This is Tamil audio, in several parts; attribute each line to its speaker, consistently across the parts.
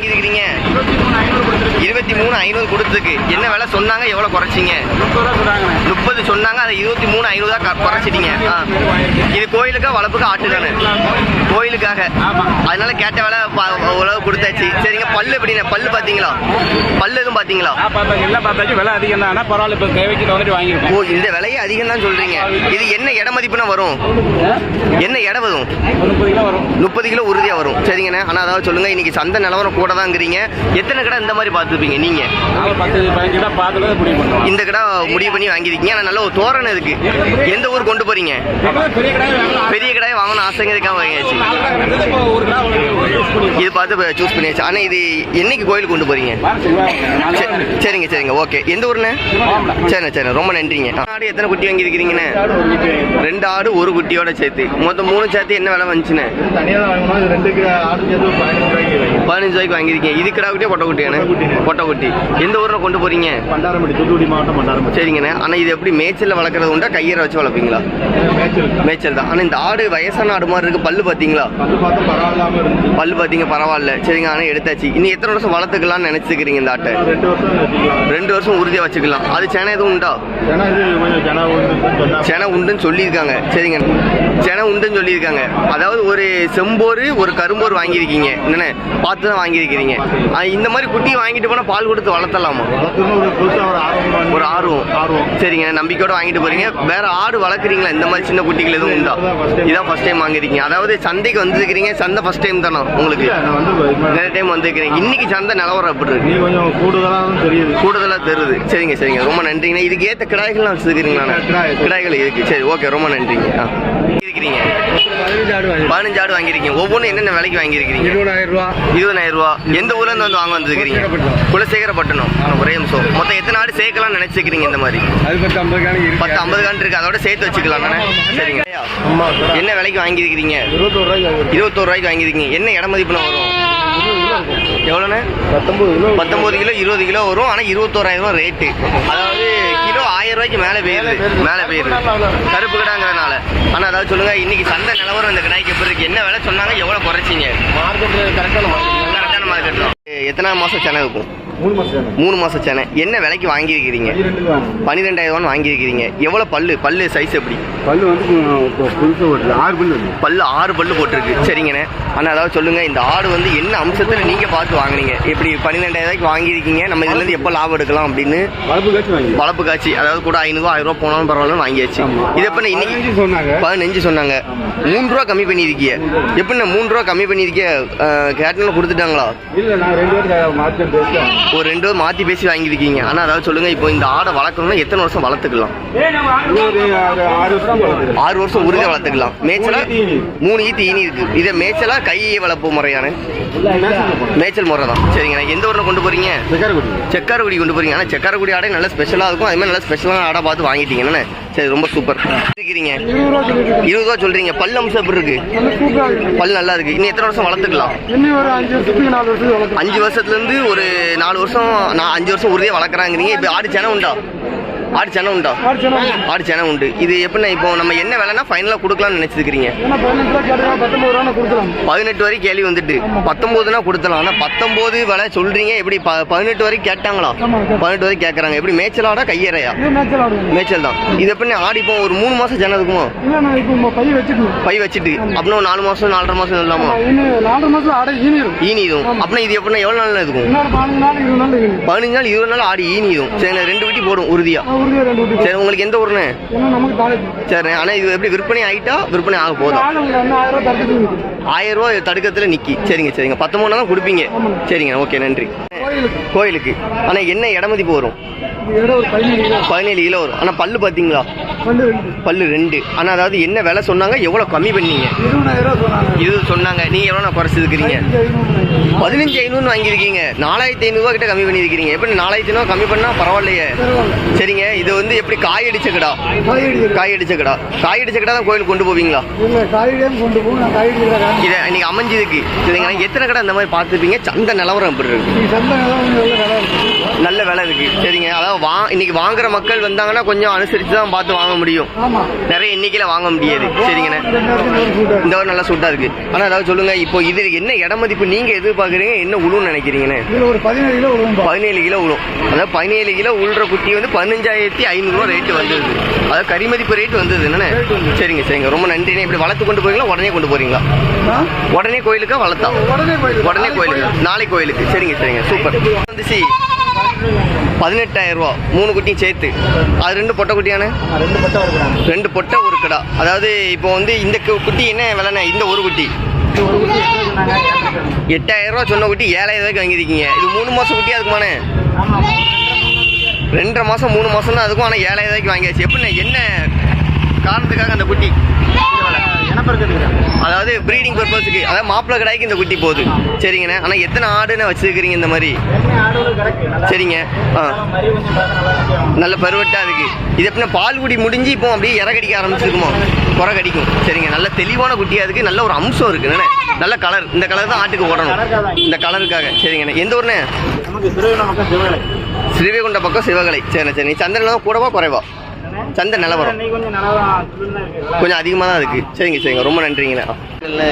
Speaker 1: வாங்கியிருக்கிறீங்க?
Speaker 2: மூணு ஐநூறு கொடுத்துருக்கு.
Speaker 1: என்ன விலை சொன்னாங்க? எவ்வளோ குறைச்சிங்க?
Speaker 2: முப்பது
Speaker 1: சொன்னாங்க. அதை இருபத்தி மூணு ஐநூறு தான் க- குறைச்சிட்டீங்க. இது கோயிலுக்கா வளர்ப்புக்கு ஆட்டு தானே? கோயிலுக்காக. அதனால கேட்ட விலை உழவு கொடுத்தாச்சு. சரிங்க பல்லு எப்படிண்ணே பல்லு பார்த்தீங்களா? பல்லு எதுவும் பார்த்தீங்களா?
Speaker 2: எல்லாம் பார்த்தாச்சு விலை அதிகம் தான். ஆனால் பரவாயில்ல இப்போ தேவைக்கு வந்துட்டு வாங்கியிருக்கோம்.
Speaker 1: ஓ இந்த விலையே அதிகம் தான் சொல்றீங்க. இது என்ன இட மதிப்புனா வரும் என்ன இடம் வரும்?
Speaker 2: முப்பது கிலோ வரும்.
Speaker 1: முப்பது கிலோ உறுதியா வரும். சரிங்கண்ணே. ஆனால் அதாவது சொல்லுங்க இன்னைக்கு சந்தை நிலவரம் கூட தாங்கிறீங்க. எத்தனை கடை இந்த மாதிரி பார்த்துருப்பீங்க? நீங்க இந்த கடை முடிவு பண்ணி வாங்கியிருக்கீங்க ஆனால் நல்ல ஒரு தோரணை இருக்கு. எந்த ஊர் கொண்டு போறீங்க?
Speaker 2: பெரிய கடை
Speaker 1: பெரிய கடையை வாங்கணும் ஆசைங்கிறதுக்காக வாங்கியாச்சு? இது பார்த்து சூஸ் பண்ணியாச்சு. ஆனால் இது என்னைக்கு கோயிலுக்கு கொண்டு போறீங்க? சரி- சரிங்க சரிங்க. ஓகே. எந்த ஊருண்ணே? சரிண்ணே சரிண்ணே. ரொம்ப நன்றிங்க. ஆடு எத்தனை குட்டி வாங்கியிருக்கிறீங்கண்ணே? ரெண்டு ஆடு ஒரு குட்டியோட சேர்த்து. மொத்தம் மூணு சேர்த்து என்ன விலை வந்துச்சுண்ணே?
Speaker 3: பதினஞ்சு ரூபாய்க்கு
Speaker 1: வாங்கியிருக்கீங்க. இது கிடா குட்டியா பொட்டை குட்டியாண்ணே பொட்டை குட்டி. எந்த ஊரில் கொண்டு போறீங்க?
Speaker 3: பண்டாரம்பட்டி தூத்துக்குடி மாவட்டம் பண்டாரம்பட்டி.
Speaker 1: சரிங்கண்ணே. ஆனால் இது எப்படி மேய்ச்சலில் வளர்க்குறது உண்டா கையரை வச்சு வளர்ப்பீங்களா?
Speaker 3: மேய்ச்சல்
Speaker 1: தான். ஆனால் இந்த ஆடு வயசான ஆடு மாதிரி இருக்கு பல்லு பார்த்தீங்களா? பல்லு பார்த்தீங்க பரவாயில்ல. சரிங்க ஆனால் எடுத்தாச்சு. இன்னும் எத்தனை வருஷம் வளர்த்துக்கலாம்னு நினச்சிக்கிறீங்க இந்த ஆட்டை?
Speaker 3: ரெண்டு வருஷம்
Speaker 1: உறுதியாக வச்சுக்கலாம். அது சேனை எதுவும் உண்டா? சேனை உண்டுன்னு சொல்லியிருக்காங்க. சரிங்க சேனை உண்டுன்னு சொல்லியிருக்காங்க. அதாவது ஒரு செம்போரு ஒரு கரும்போர் வாங்கியிருக்கீங்க. என்னண்ணே பார்த்து தான் வாங்கியிருக்கிறீங்க. இந்த மாதிரி குட்டி வாங்கிட்டு போனால் பால் கொடுத்து வளர்த்தலாமா?
Speaker 3: ஒரு ஆர்வம்.
Speaker 1: ஆர்வம் சரிங்க நம்பிக்கையோட வாங்கிட்டு போறீங்க. வேற ஆடு வளர்க்குறீங்களா? இந்த மாதிரி சின்ன குட்டிகள் எதுவும் உண்டா? இதான் ஃபர்ஸ்ட் டைம் வாங்கிருக்கீங்க அதாவது சந்தைக்கு வந்திருக்கிறீங்க சந்தை ஃபர்ஸ்ட் டைம் தானே உங்களுக்கு? நிறைய டைம் வந்திருக்கிறீங்க. இன்னைக்கு சந்தை நிலவரம் எப்படி இருக்கு?
Speaker 3: கொஞ்சம் கூடுதலாக தெரியுது.
Speaker 1: கூடுதலா தருது சரிங்க சரிங்க. ரொம்ப நன்றிங்கண்ணா இதுக்கு ஏத்த கிடாய்கள்லாம் வச்சிருக்கீங்களா
Speaker 3: கிடாய்.
Speaker 1: கிடாய்கள் இருக்கு. சரி ஓகே ரொம்ப நன்றிங்க. ஆ. இருக்கிறீங்க
Speaker 3: பதினஞ்சு ஆடு
Speaker 1: வாங்கியிருக்கீங்க. ஒவ்வொன்றும் என்னென்ன விலைக்கு வாங்கியிருக்கிறீங்க?
Speaker 3: இருபதாயிரம் ரூபா.
Speaker 1: இருபதாயிரம் ரூபா. எந்த ஊர்ல இருந்து வந்து வாங்க வந்திருக்கிறீங்க?
Speaker 3: குலசேகரப்பட்டினம்.
Speaker 1: ஒரே நிமிஷம். மொத்தம் எத்தனை ஆடு சேர்க்கலாம்னு நினைச்சிருக்கிறீங்க இந்த மாதிரி?
Speaker 3: பத்து ஐம்பது கணக்கு இருக்கு.
Speaker 1: கான் அதோட சேர்த்து வச்சுக்கலாம் சரிங்க. என்ன விலைக்கு வாங்கியிருக்கிறீங்க?
Speaker 3: இருபத்தோரு ரூபாய்க்கு
Speaker 1: வாங்கியிருக்கீங்க. என்ன இட மதிப்புல வரும்? எவ்வளோண்ணே?
Speaker 3: பத்தொன்பது கிலோ
Speaker 1: இருபது கிலோ வரும். ஆனால் இருபத்தோராயிரம் ரூபா ரேட்டு அதாவது கிலோ ஆயிரம் ரூபாய்க்கு மேலே போயிருது. மேலே போயிருது. கருப்பு கடாங்கிறதுனால. ஆனால் அதாவது சொல்லுங்க இன்னைக்கு சந்தை நிலவரம் இந்த கடாய்க்கு எப்படி இருக்கு? என்ன விலை சொன்னாங்க? எவ்வளோ குறைச்சிங்க?
Speaker 3: மார்க்கெட்டில் கரெக்டான மார்க்கெட்
Speaker 1: கரெக்டான எத்தனை மாதம் செனை இருக்கும்
Speaker 3: மூணு மாதம்
Speaker 1: செனை. என்ன விலைக்கு வாங்கியிருக்கிறீங்க? பன்னிரெண்டாயிரம். வாங்கியிருக்கிறீங்க. எவ்வளோ பல்லு? பல்லு சைஸ் எப்படி?
Speaker 3: பல்லு வந்து ஆறு பல்லு
Speaker 1: பல்லு ஆறு பல்லு போட்டிருக்கு. சரிங்கண்ணே. ஆனால் அதாவது சொல்லுங்க இந்த ஆடு வந்து என்ன அம்சத்தில் நீங்கள் பார்த்து வாங்குனீங்க? எப்படி பன்னிரெண்டாயிரம் ரூபாய்க்கு வாங்கியிருக்கீங்க? நம்ம இதுலேருந்து எப்போ லாபம் எடுக்கலாம் அப்படின்னு
Speaker 3: வளர்ப்பு காட்சி
Speaker 1: அதாவது கூட ஐநூறுவா ஆயிரம் ரூபா போனாலும் பரவாயில்ல வாங்கியாச்சு. இது எப்போ இன்னைக்கு
Speaker 3: பதினஞ்சு சொன்னாங்க.
Speaker 1: மூணு ரூபா கம்மி பண்ணியிருக்கீங்க எப்படிண்ணா மூணு ரூபா கம்மி பண்ணியிருக்கீங்க கேட்டனில் கொடுத்துட்டாங்களா?
Speaker 3: இல்லை நான் ரெண்டு
Speaker 1: ஒரு ரெண்டு ரூபா மாற்றி பேசி வாங்கியிருக்கீங்க. ஆனால் அதாவது சொல்லுங்க இப்போ இந்த ஆடை வளர்க்கணும்னா எத்தனை வருஷம் வளர்த்துக்கலாம்?
Speaker 3: ஆறு வருஷம் வளர்க்குது
Speaker 1: வளர்த்துக்கலாம். மேய்ச்சலா?
Speaker 3: மூணு ஈனி.
Speaker 1: ஈத்து ஈனி இருக்கு. இதை மேய்ச்சலா கையை வளர்ப்பு முறையான? மேய்ச்சல் முறை தான் சரிங்க எந்த ஊரில் கொண்டு போறீங்க?
Speaker 3: செக்காரக்குடி
Speaker 1: கொண்டு போறீங்க. ஆனால் செக்காரக்குடி ஆடை நல்ல ஸ்பெஷலாக இருக்கும். அது மாதிரி நல்ல ஸ்பெஷலான ஆடை பார்த்து வாங்கிட்டீங்கன்னு சரி ரொம்ப சூப்பர் இருக்கிறீங்க இருபது ரூபா சொல்றீங்க. பல் அம்சம் எப்படி இருக்கு? பல் நல்லா இருக்கு. இன்னும் எத்தனை வருஷம் வளர்த்துக்கலாம்?
Speaker 3: அஞ்சு
Speaker 1: வருஷத்துல இருந்து ஒரு நாலு வருஷம் நான் அஞ்சு வருஷம் உறுதியாக வளர்க்குறாங்கிறீங்க. இப்போ ஆடு செனை உண்டா? ஆடு செனை உண்டா? ஆடு செனை உண்டு. இது எப்படின்னா இப்போ நம்ம என்ன விலைனா ஃபைனலாக கொடுக்கலாம்னு நினைச்சிருக்கிறீங்க? பதினெட்டு வரைக்கும் கேள்வி வந்துட்டு. பத்தொம்போதுனா கொடுத்தலாம் ஆனால் பத்தொம்போது விலை சொல்றீங்க எப்படி பதினெட்டு வரைக்கும் கேட்டாங்களா. பதினெட்டு வரைக்கும் கேட்குறாங்க எப்படி மேய்ச்சலாடா கையறையா? மேய்ச்சல் தான். இது எப்படி ஆடி இப்போ ஒரு மூணு மாதம் ஜனம் இருக்குமோ? பை வச்சுட்டு. அப்படின்னா நாலு மாதம் நாலரை மாதம் இல்லாமா?
Speaker 3: இன்னும் நாலரை மாசத்துல ஆடை ஈனி இருக்கும்
Speaker 1: ஈனி இதுவும் அப்படின்னா இது எப்படின்னா எவ்வளோ நாள் இருக்கும்?
Speaker 3: பதினஞ்சு நாள் இருபது நாள்
Speaker 1: ஆடி ஈனி இதுவும் சரி ரெண்டு வீட்டி போடும் உறுதியா.
Speaker 3: ரெண்டு
Speaker 1: சரி உங்களுக்கு எந்த
Speaker 3: ஏன்னா நமக்கு காலேஜ்
Speaker 1: சரி ஆனால் இது எப்படி விற்பனை ஆகிட்டா விற்பனை ஆக போதும்
Speaker 3: ஆயிரம்
Speaker 1: ரூபாய் தடுக்கத்தில் நிக்கி. சரிங்க சரிங்க. பத்தொம்பது தான் கொடுப்பீங்க. சரிங்க ஓகே நன்றி.
Speaker 3: கோயிலுக்கு.
Speaker 1: ஆனால் என்ன இட மதிப்பு வரும்? பதினேழு கிலோ. வரும். ஆனால் பல்லு பார்த்தீங்களா? பல்லு ரெண்டு. ஆனால் அதாவது என்ன விலை சொன்னாங்க? எவ்வளோ கம்மி பண்ணீங்க? இது சொன்னாங்க. நீங்கள் எவ்வளோ குறைச்சிருக்கிறீங்க?
Speaker 3: ஐநூறு
Speaker 1: பதினஞ்சு ஐநூறுன்னு வாங்கியிருக்கீங்க. நாலாயிரத்தி ஐநூறுவா கிட்ட கம்மி பண்ணியிருக்கிறீங்க. எப்படி நாலாயிரத்தி ஐநூறு கம்மி பண்ணால் பரவாயில்லையே? சரிங்க. இது வந்து எப்படி காய் அடிச்ச கடா? காய் அடிச்ச கடா. காய் அடிச்ச கடா தான் கோயிலுக்கு கொண்டு போவீங்களா?
Speaker 3: நான்
Speaker 1: இதை இன்னைக்கு அமைஞ்சிருக்கு சரிங்களா எத்தனை கடை இந்த மாதிரி பார்த்துருப்பீங்க? சந்தை நிலவரம் எப்படி இருக்கு?
Speaker 3: நல்ல விலை இருக்கு.
Speaker 1: சரிங்க. அதாவது வா இன்னைக்கு வாங்குற மக்கள் வந்தாங்கன்னா கொஞ்சம் அனுசரித்து தான் பார்த்து வாங்க முடியும். நிறைய எண்ணிக்கையில் வாங்க முடியாது. சரிங்கண்ணே. இந்த ஒரு நல்லா சூட்டாக இருக்கு. ஆனால் அதாவது சொல்லுங்க இப்போ இது என்ன இட மதிப்பு நீங்க எதிர்பார்க்குறீங்க என்ன உழுன்னு நினைக்கிறீங்கண்ணே?
Speaker 3: ஒரு பதினேழு கிலோ விழும்பா
Speaker 1: பதினேழு கிலோ உழும் அதாவது பதினேழு கிலோ உள்ற குட்டி வந்து பதினஞ்சாயிரத்தி ஐநூறுரூவா ரேட்டு வந்தது. அதாவது கறி மதிப்பு ரேட் வந்தது என்னண்ணே? சரிங்க சரிங்க. ரொம்ப நன்றிண்ணே. இப்படி வளர்த்து கொண்டு போறீங்களா உடனே கொண்டு போறீங்களா? உடனே கோயிலுக்கா வளர்த்தா?
Speaker 3: உடனே
Speaker 1: கோயிலுக்கு? நாளை கோயிலுக்கு. சரிங்க சரிங்க. சூப்பர். வந்துச்சு பதினெட்டாயிரம் ரூபா மூணு குட்டியும் சேர்த்து. அது ரெண்டு பொட்டை குட்டியானே
Speaker 3: ரெண்டு பட்டம் இருக்கிறாங்க
Speaker 1: ரெண்டு பொட்டை ஒரு கடா. அதாவது இப்போ வந்து இந்த குட்டி என்ன விலைண்ணே? இந்த ஒரு குட்டி.
Speaker 3: ஒரு
Speaker 1: ரூபா சொன்ன குட்டி ஏழாயிரம் ரூபாய்க்கு வாங்கியிருக்கீங்க. இது மூணு மாசம் குட்டி அதுக்குமானே ரெண்டரை மாசம் மூணு மாசம் தான் அதுக்கும் ஆனால் ஏழாயிரம் ரூபாய்க்கு வாங்கியாச்சு. எப்படிண்ணே? என்ன காரணத்துக்காக அந்த குட்டி? அதாவது ப்ரீடிங் பர்பஸுக்கு அதாவது மாப்பிள்ளை கடாய்க்கு இந்த குட்டி போகுது. சரிங்கண்ணே. ஆனால் எத்தனை ஆடுன்னு வச்சிருக்கிறீங்க இந்த மாதிரி? சரிங்க. ஆ.
Speaker 3: நல்லா இருக்கு.
Speaker 1: நல்ல பருவட்டா இருக்கு. இது எப்படின்னா பால் குடி முடிஞ்சு இப்போ அப்படியே இற கடிக்க ஆரம்பிச்சிருக்குமோ? குறை கடிக்கும். சரிங்க. நல்ல தெளிவான குட்டியா இருக்கு. நல்ல ஒரு அம்சம் இருக்கு. என்னண்ணே? நல்ல கலர் இந்த கலர் தான் ஆட்டுக்கு ஓடணும். இந்த கலருக்காக சரிங்கண்ணே. எந்த ஊர்ண்ணே? ஸ்ரீவைகுண்ட பக்கம் சிவகலை. சரிண்ணே சரி சந்திரன் கூடவா குறைவா? சந்தை நிலவரம்.
Speaker 3: கொஞ்சம்
Speaker 1: அதிகமாக தான் இருக்கு. சரிங்க சரிங்க. ரொம்ப நன்றிங்கண்ணே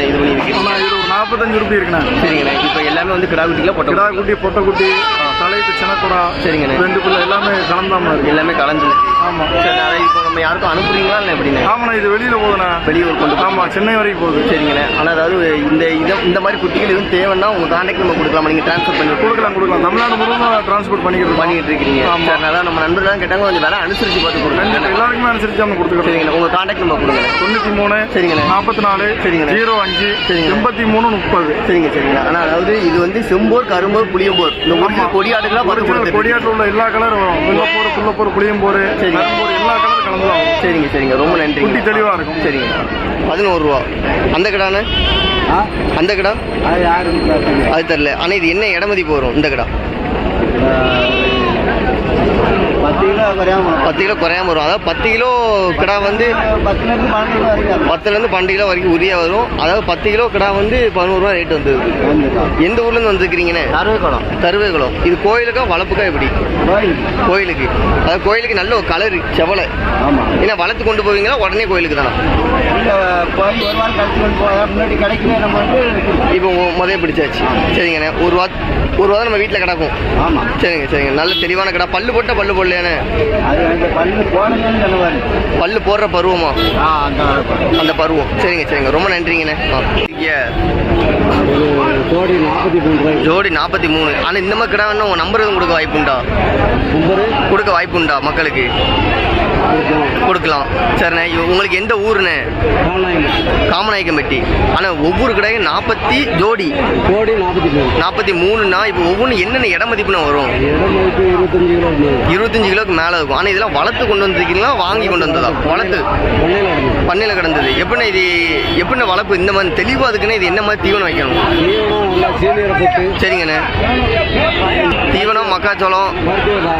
Speaker 1: இது
Speaker 3: ஒரு நாற்பத்தஞ்சு ரூபாய் இருக்குண்ணா.
Speaker 1: சரிங்கண்ணே. இப்போ எல்லாமே வந்து கிடா குட்டியில்
Speaker 3: கிடா
Speaker 1: போட்டோம்
Speaker 3: குட்டி பொட்டை குட்டி தலைப்பு சின்னக்குடா
Speaker 1: சரிங்கண்ணே.
Speaker 3: ரெண்டு பிள்ளை எல்லாமே கலந்தாம இருக்கு.
Speaker 1: எல்லாமே கலந்து.
Speaker 3: ஆமா.
Speaker 1: சரி அதை இப்போ நம்ம யாருக்கும் அனுப்புறீங்களா இல்லை எப்படிண்ணே?
Speaker 3: ஆமாண்ணா இது வெளியில போகுதுண்ணா.
Speaker 1: வெளியூர் கொண்டு போய்
Speaker 3: ஆமா சென்னை வரைக்கும் போகுது.
Speaker 1: சரிங்கண்ணே. ஆனால் அதாவது இந்த இதை இந்த மாதிரி குட்டிகள் எதுவும் தேவைன்னா உங்கள் காண்டாக்ட் நம்ம கொடுக்கலாமா? நீங்கள் ட்ரான்ஸ்ஃபர் பண்ணி
Speaker 3: கொடுக்கலாம் கொடுக்கலாம். தமிழ்நாடு முழுவதும் டிரான்ஸ்போர்ட் பண்ணிக்கிட்டு.
Speaker 1: பண்ணிட்டு இருக்கீங்க.
Speaker 3: ஆமா.
Speaker 1: சரி அதான் நம்ம நண்பர்கள் கேட்டாங்க கொஞ்சம் விலை அனுசரித்து பார்த்து கொடுங்க.
Speaker 3: எல்லாருக்குமே அனுசரிச்சு நம்ம கொடுத்துக்கிறோம்.
Speaker 1: சரிங்கண்ணே. உங்கள் காண்டாக்ட் நம்பர் கொடுங்க.
Speaker 3: தொண்ணூத்தி மூணு
Speaker 1: சரிங்கண்ணே.
Speaker 3: நாற்பத்தி நாலு
Speaker 1: சரிங்கண்ணே.
Speaker 3: ஜீரோ அஞ்சு
Speaker 1: சரிங்கண்ணே.
Speaker 3: எண்பத்தி மூணு முப்பது.
Speaker 1: சரிங்க சரிங்க. ஆனால் அதாவது இது வந்து செம்போர் கரும்போர் புளியம்போர். இந்த ஒரிஜினல் கொடியாடுகளாக
Speaker 3: ஒரிஜினல்
Speaker 1: கொடுத்துருக்கீங்க.
Speaker 3: கொடியாட்டில் உள்ள எல்லா கலரும் வரும். வெள்ளப்போர் புள்ளப்போர் புளியம்போர்
Speaker 1: சரி.
Speaker 3: கரும்போர் எல்லா கலரும் கலந்து.
Speaker 1: சரிங்க சரிங்க. ரொம்ப நன்றி
Speaker 3: குட்டி தெளிவா இருக்கும்.
Speaker 1: சரிங்க. பதினோரு ரூபா. அந்த கடாண்ணே அந்த கடா?
Speaker 3: அது
Speaker 1: தெரில ஆனால் இது என்ன இடமதிப்பு வரும் இந்த கடா.
Speaker 3: பத்து கிலோ குறையாம
Speaker 1: பத்து கிலோ குறையாம வரும். அதாவது பத்து கிலோ கிடா வந்து
Speaker 3: பத்துலேருந்து பன்னெண்டு கிலோ வரைக்கும்
Speaker 1: பத்துலேருந்து பன்னெண்டு கிலோ வரைக்கும் உரிய வரும். அதாவது பத்து கிலோ கிடா வந்து பதினோருவா ரேட் வந்தது. எந்த ஊர்லேருந்து வந்துருக்கிறீங்கண்ணே
Speaker 3: அறுவைக்குளம்
Speaker 1: தருவேகுளம் இது கோயிலுக்கா வளர்ப்புக்கா எப்படி? கோயிலுக்கு. அதாவது கோயிலுக்கு நல்ல ஒரு கலர் செவலை.
Speaker 3: ஆமாம்
Speaker 1: ஏன்னா வளர்த்து கொண்டு போவீங்களா உடனே கோயிலுக்கு தானே?
Speaker 3: போய் ஒரு வாரம் கழிச்சு கொண்டு போய் முன்னாடி கிடைக்கல நம்ம வந்து
Speaker 1: இப்போ முதல் பிடிச்சாச்சு. சரிங்கண்ணே. ஒரு வா ஒரு வாரம் நம்ம வீட்டில் கிடக்கும்.
Speaker 3: ஆமாம்
Speaker 1: சரிங்க சரிங்க. நல்ல தெளிவான கடை. பல்லு போட்ட பல்லு போடலையானே
Speaker 3: அது எனக்கு பல்லு
Speaker 1: போடுற பருவமா?
Speaker 3: ஆ அந்த
Speaker 1: அந்த பருவம். சரிங்க சரிங்க. ரொம்ப நன்றிங்கண்ணே.
Speaker 3: ஜோடி நாற்பத்தி மூணு.
Speaker 1: ஆனால் இந்த மாதிரி கிடா உங்கள் நம்பர் எதுவும் கொடுக்க வாய்ப்புண்டா கொடுக்க வாய்ப்புண்டா மக்களுக்கு? கொடுக்கலாம். சரிண்ணே. உங்களுக்கு எந்த ஊருண்ணே? காமநாயக்கம்பட்டி ஆனால் ஒவ்வொரு கடையும் நாற்பத்தி ஜோடி.
Speaker 3: கோடி நாற்பத்தி மூணு.
Speaker 1: நாற்பத்தி மூணுன்னா இப்போ ஒவ்வொன்றும் என்னென்ன இட மதிப்புன்னு வரும்?
Speaker 3: இருபத்தஞ்சு கிலோ
Speaker 1: இருபத்தஞ்சு கிலோக்கு மேலே இருக்கும். ஆனால் இதெல்லாம் வளர்த்து கொண்டு வந்திருக்கீங்களா? வாங்கி கொண்டு வந்ததா? வளர்த்து.
Speaker 3: பண்ணையில் கிடந்தது.
Speaker 1: எப்படின்னா இது எப்படின்னா வளர்ப்பு? இந்த மாதிரி தெளிவாக அதுக்குன்னா இது என்ன மாதிரி தீவனம் வைக்கணும்? சரிங்கண்ணே. தீவனம் மக்காச்சோளம்.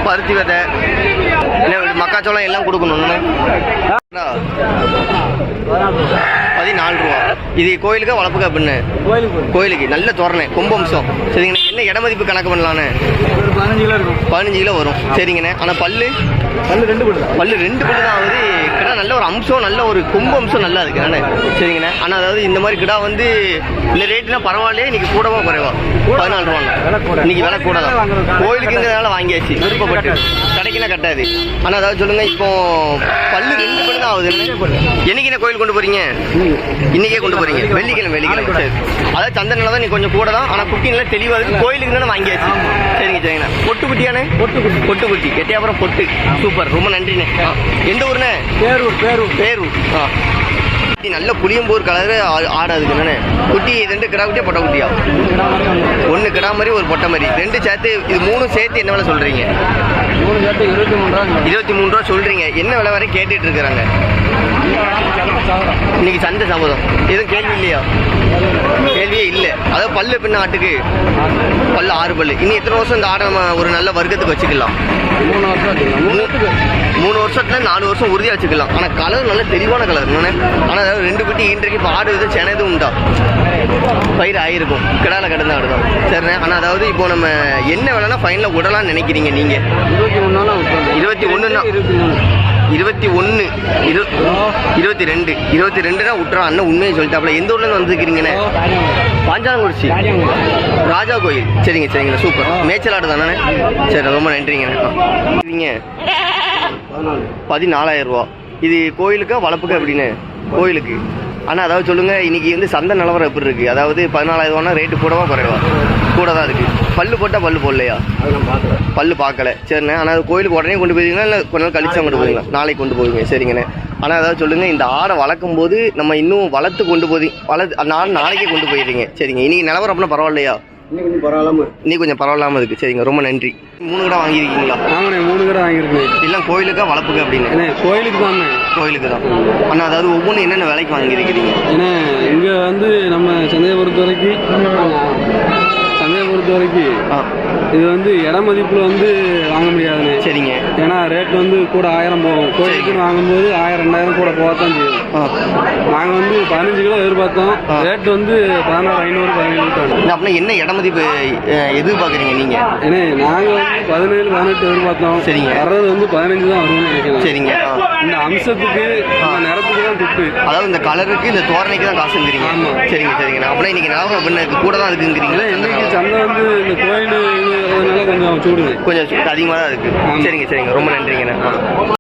Speaker 1: பருத்தி விதை மக்காச்சோளம் எல்லாம் கொடுக்கணும்ண்ணே பதினாலு ரூபா. இது கோயிலுக்கா வளர்ப்புக்கா அப்படின்னு
Speaker 3: கோயிலுக்கு
Speaker 1: கோயிலுக்கு. நல்ல தோரணை கும்பம்சம். சரிங்கண்ணே என்ன இட மதிப்பு கணக்கு பண்ணலாண்ணே
Speaker 3: ஒரு பதினஞ்சு கிலோ இருக்கும்.
Speaker 1: பதினஞ்சு கிலோ வரும். சரிங்கண்ணே. ஆனால் பல்லு?
Speaker 3: பல்லு ரெண்டு பல்லு
Speaker 1: பல்லு ரெண்டு பல்லு தான் ஆகுது. கிடா நல்ல ஒரு அம்சம் நல்ல ஒரு கும்ப அம்சம் நல்லா இருக்கு. அண்ணே. சரிங்கண்ணே. ஆனால் அதாவது இந்த மாதிரி கிடா வந்து இந்த ரேட்னா பரவாயில்லையே இன்னைக்கு கூடவா குறைவா? பதினாலு ரூபா
Speaker 3: விலை.
Speaker 1: இன்னைக்கு விலை கூட தான். கோயிலுக்குங்கிறதால வாங்கியாச்சு. விருப்பப்பட்டு. கடைக்குனா கட்டாது. ஆனால் அதாவது சொல்லுங்க இப்போ பல்லு ஆகுது என்னைக்கு என்ன கோயில் கொண்டு போறீங்க? இன்னைக்கே கொண்டு போறீங்க. வெள்ளிக்கிழமை வெள்ளிக்கிழமை. அதாவது சந்தனில் தான் நீ கொஞ்சம் கூட தான். ஆனால் குட்டி நல்லா தெளிவாக இருக்கு. கோயிலுக்கு தானே வாங்கியாச்சு. சரிங்க சரிங்கண்ணா பொட்டு குட்டியானே பொட்டு குட்டி பொட்டு குட்டி எட்டியாபுரம் பொட்டு. சூப்பர். ரொம்ப நன்றிண்ணே. எந்த ஊருண்ணே?
Speaker 3: பேரூர் பேரூர்.
Speaker 1: பேரூர். ஆ. குட்டி நல்ல புளியம்பூர் கலர் ஆடாதுக்கு என்னென்ன குட்டி ரெண்டு கிடா குட்டியா பொட்டை குட்டியா? ஒன்று கிடா மாதிரி ஒரு பொட்டை மாதிரி. ரெண்டு சேர்த்து இது மூணும் சேர்த்து என்ன விலை சொல்றீங்க?
Speaker 3: மூணு சேர்த்து இருபத்தி மூணு ரூபா
Speaker 1: இருபத்தி மூணு ரூபா சொல்றீங்க. என்ன விலை வரை கேட்டுட்டு இருக்கிறாங்க? இன்னைக்கு சந்தை சம்மதம் எதுவும் கேள்வி இல்லையா? கேள்வியே இல்லை. அதாவது பல்லு பின்ன ஆட்டுக்கு பல்லு ஆறு பல்லு. இன்னும் எத்தனை வருஷம் இந்த ஆடை நம்ம ஒரு நல்ல வர்க்கத்துக்கு வச்சுக்கலாம்?
Speaker 3: மூணு வருஷம் மூணு வருஷத்துக்கு.
Speaker 1: மூணு வருஷத்துல நாலு வருஷம் உறுதியாக வச்சுக்கலாம். ஆனால் கலர் நல்ல தெளிவான கலர் இன்னொன்று ஆனால் அதாவது ரெண்டு குட்டி இன்றைக்கு இப்போ ஆடு இது சென்னை உண்டா? பயிர் ஆயிருக்கும். கிடால கிடந்த ஆடுதான் சரிண்ணே. ஆனால் அதாவது இப்போ நம்ம என்ன வேலைனா ஃபைனலில் விடலாம்னு நினைக்கிறீங்க நீங்கள்
Speaker 3: இருபத்தி மூணு
Speaker 1: இருபத்தி ஒன்றுனா
Speaker 3: இருபத்தி
Speaker 1: ஒன்று இரு இருபத்தி ரெண்டு. இருபத்தி ரெண்டுனா விட்டுறோம் அண்ணன் உண்மையை சொல்லிட்டாப்ல எந்த ஊர்லேருந்து வந்துருக்கிறீங்கண்ணே? பாஞ்சாலங்குறிச்சி. ராஜா கோயில். சரிங்க சரிங்கண்ணா சூப்பர். மேய்ச்சல் ஆடு தானே? சரி ரொம்ப நன்றிங்கண்ணா. சரிங்க பதினாலாயிரம் ரூபா இது கோயிலுக்கா வளர்ப்புக்கா எப்படின்னு? கோயிலுக்கு. ஆனால் அதாவது சொல்லுங்கள் இன்னைக்கு வந்து சந்தை நிலவரம் எப்படி இருக்குது அதாவது பதினாலாயிரம் ரூபானா ரேட்டு கூடவா குறைவா? கூட தான் இருக்குது பல்லு போட்டால் பல்லு போடலையா? பல்லு பார்க்கல. சரிண்ணே. ஆனால் அது கோயிலுக்கு உடனே கொண்டு போயிருவீங்களா? இல்லை கொஞ்ச நாள் கழிச்சு கொண்டு போவீங்களா? நாளைக்கு கொண்டு போவீங்க. சரிங்கண்ணே. ஆனால் அதாவது சொல்லுங்கள் இந்த ஆடை வளர்க்கும் போது நம்ம இன்னும் வளர்த்து கொண்டு போதி வளர்த்து அந்த ஆடு நாளைக்கே கொண்டு போயிருவீங்க சரிங்க. இன்னைக்கு நிலவரம் அப்படின்னா பரவாயில்லையா?
Speaker 3: இன்னும் கொஞ்சம் பரவாயில்லாம
Speaker 1: இன்னைக்கு கொஞ்சம் பரவாயில்லாமல் இருக்குது சரிங்க ரொம்ப நன்றி. மூணு கடை வாங்கியிருக்கீங்களா?
Speaker 3: ஆமாண்ணே மூணு கடை வாங்கியிருக்கேன்.
Speaker 1: இல்லை கோயிலுக்கா வளர்ப்புக்கு அப்படின்னு?
Speaker 3: கோயிலுக்கு தானே
Speaker 1: கோயிலுக்கு தான். ஆனால் அதாவது ஒவ்வொன்றும் என்னென்ன விலைக்கு வாங்கியிருக்கிறீங்க?
Speaker 3: ஏன்னா இங்கே வந்து நம்ம சந்தையை பொறுத்த வரைக்கும் பொறுத்த வரைக்கும் இது வந்து இட மதிப்பில் வந்து வாங்க முடியாதுண்ணே.
Speaker 1: சரிங்க.
Speaker 3: ஏன்னா ரேட் வந்து கூட ஆயிரம் போகும். கோயிலுக்குன்னு வாங்கும்போது ஆயிரம் ரெண்டாயிரம் கூட போகத்தான் செய்யும். நாங்கள் வந்து பதினஞ்சு கிலோ எதிர்பார்த்தோம். ரேட் வந்து பதினாறு ஐநூறு பதினேழு
Speaker 1: அப்படின்னா என்ன இட மதிப்பு எதிர்பார்க்குறீங்க நீங்கள்
Speaker 3: ஏன்னா நாங்கள் வந்து பதினேழு பதினெட்டு எதிர்பார்த்தோம்.
Speaker 1: சரிங்க.
Speaker 3: வர்றது வந்து பதினஞ்சு தான் வரும்னு நினைக்கிறேன்.
Speaker 1: சரிங்க.
Speaker 3: இந்த அம்சத்துக்கு நிறத்துக்கு தான் துட்டு
Speaker 1: அதாவது இந்த கலருக்கு இந்த தோரணைக்கு தான் காசுங்கிறீங்க. சரிங்க சரிங்க. அப்படின்னா இன்னைக்கு அப்படின்னு கூட தான் இருக்குங்கிறீங்களா
Speaker 3: இன்னைக்கு சந்தை வந்து இந்த கோயில் அதனால கொஞ்சம் சூடுது
Speaker 1: கொஞ்சம் அதிகமாக தான் இருக்கு
Speaker 3: ஆமா.
Speaker 1: சரிங்க சரிங்க ரொம்ப நன்றிங்கண்ணா.